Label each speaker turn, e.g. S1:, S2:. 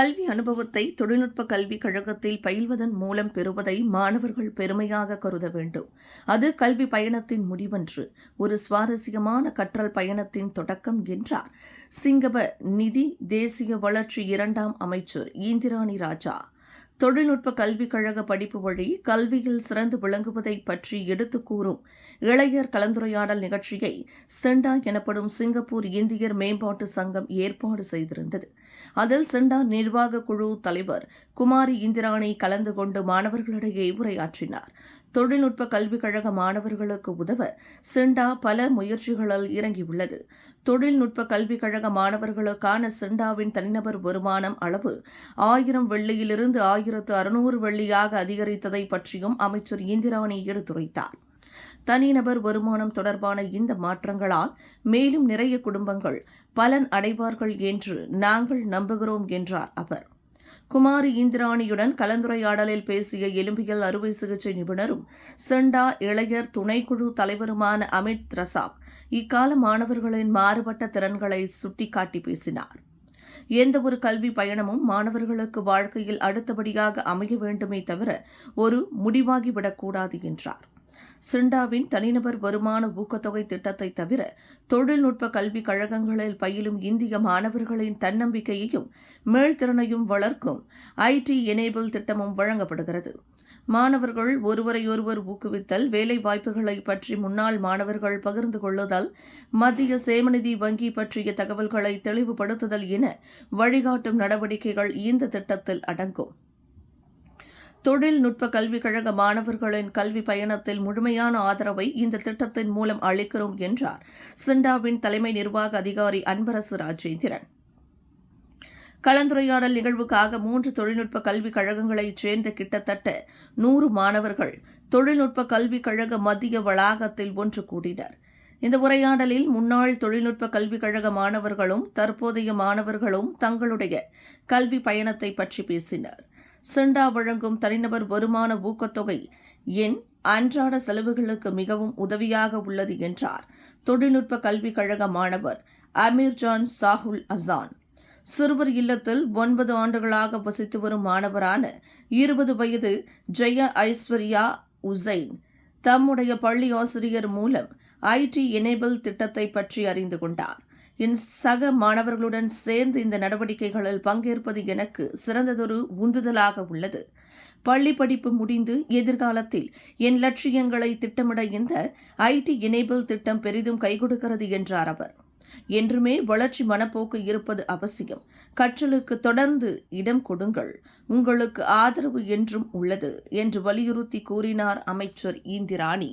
S1: கல்வி அனுபவத்தை தொழில்நுட்ப கல்விக் கழகத்தில் பயில்வதன் மூலம் பெறுவதை மாணவர்கள் பெருமையாக கருத வேண்டும். அது கல்வி பயணத்தின் முடிவன்று ஒரு சுவாரஸ்யமான கற்றல் பயணத்தின் தொடக்கம் என்றார். சிங்கப நிதி தேசிய வளர்ச்சி இரண்டாம் அமைச்சர் இந்திராணி ராஜா. தொழில்நுட்ப கல்விக் கழக படிப்பு வழி கல்வியில் சிறந்து விளங்குவதை பற்றி எடுத்துக் கூறும் இளையர் கலந்துரையாடல் நிகழ்ச்சியை செண்டா எனப்படும் சிங்கப்பூர் இந்தியர் மேம்பாட்டு சங்கம் ஏற்பாடு செய்திருந்தது. அதில் சிண்டா நிர்வாக குழு தலைவர் குமாரி இந்திராணி கலந்து கொண்டு மாணவர்களிடையே உரையாற்றினார். தொழில்நுட்ப கல்விக் கழக மாணவர்களுக்கு உதவ சிண்டா பல முயற்சிகளில் இறங்கியுள்ளது. தொழில்நுட்ப கல்விக் கழக மாணவர்களுக்கான சிண்டாவின் தனிநபர் வருமானம் அளவு ஆயிரம் வெள்ளியிலிருந்து ஆயிரத்து அறுநூறு வெள்ளியாக அதிகரித்ததை பற்றியும் அமைச்சர் இந்திராணி எடுத்துரைத்தார். தனிநபர் வருமானம் தொடர்பான இந்த மாற்றங்களால் மேலும் நிறைய குடும்பங்கள் பலன் அடைவார்கள் என்று நாங்கள் நம்புகிறோம் என்றார் அவர். குமாரி இந்திராணியுடன் கலந்துரையாடலில் பேசிய எலும்பியல் அறுவை சிகிச்சை நிபுணரும் செண்டா இளையர் துணைக்குழு தலைவருமான அமித் ரசாக் இக்கால மாணவர்களின் மாறுபட்ட திறன்களை சுட்டிக்காட்டி பேசினார். எந்த ஒரு கல்வி பயணமும் மாணவர்களுக்கு வாழ்க்கையில் அடுத்தபடியாக அமைய வேண்டுமே தவிர ஒரு முடிவாகிவிடக்கூடாது என்றார். சிண்டாவின் தனிநபர் வருமான ஊக்கத்தொகை திட்டத்தை தவிர தொழில்நுட்ப கல்விக் கழகங்களில் பயிலும் இந்திய மாணவர்களின் தன்னம்பிக்கையையும் மேல்திறனையும் வளர்க்கும் ஐடி எனேபிள் திட்டமும் வழங்கப்படுகிறது. மாணவர்கள் ஒருவரையொருவர் ஊக்குவித்தல் வேலை வாய்ப்புகளை பற்றி முன்னாள் மாணவர்கள் பகிர்ந்து கொள்ளுதல் மத்திய சேமநிதி வங்கி பற்றிய தகவல்களை தெளிவுபடுத்துதல் என வழிகாட்டும் நடவடிக்கைகள் இந்த திட்டத்தில் அடங்கும். தொழில்நுட்ப கல்விக் கழக மாணவர்களின் கல்வி பயணத்தில் முழுமையான ஆதரவை இந்த திட்டத்தின் மூலம் அளிக்கிறோம் என்றார். சிண்டாவின் தலைமை நிர்வாக அதிகாரி அன்பரசு ராஜேந்திரன். கலந்துரையாடல் நிகழ்வுக்காக மூன்று தொழில்நுட்ப கல்விக் கழகங்களைச் சேர்ந்த கிட்டத்தட்ட நூறு மாணவர்கள் தொழில்நுட்ப கல்விக் கழக மத்திய வளாகத்தில் ஒன்று கூடினர். இந்த உரையாடலில் முன்னாள் தொழில்நுட்ப கல்விக் கழக மாணவர்களும் தற்போதைய மாணவர்களும் தங்களுடைய கல்வி பயணத்தை பற்றி பேசினர். சிண்டா வழங்கும் தனிநபர் வருமான ஊக்கத்தொகை என் அன்றாட செலவுகளுக்கு மிகவும் உதவியாக உள்ளது என்றார். தொழில்நுட்ப கல்விக் கழக மாணவர் அமீர்ஜான் சாகுல் அசான். சிறுவர் இல்லத்தில் ஒன்பது ஆண்டுகளாக வசித்து வரும் மாணவரான இருபது வயது ஜெய ஐஸ்வர்யா உசைன் தம்முடைய பள்ளி ஆசிரியர் மூலம் ஐடி எனேபிள் திட்டத்தை பற்றி அறிந்து கொண்டார். என் சக மாணவர்களுடன் சேர்ந்து இந்த நடவடிக்கைகளில் பங்கேற்பது எனக்கு சிறந்ததொரு உந்துதலாக உள்ளது. பள்ளி படிப்பு முடிந்து எதிர்காலத்தில் என் லட்சியங்களை திட்டமிட இந்த ஐடி எனேபிள் திட்டம் பெரிதும் கைகொடுக்கிறது என்றார் அவர். என்றுமே வளர்ச்சி மனப்போக்கு இருப்பது அவசியம். கற்றலுக்கு தொடர்ந்து இடம் கொடுங்கள். உங்களுக்கு ஆதரவு என்றும் உள்ளது என்று வலியுறுத்தி கூறினார் அமைச்சர் இந்திராணி.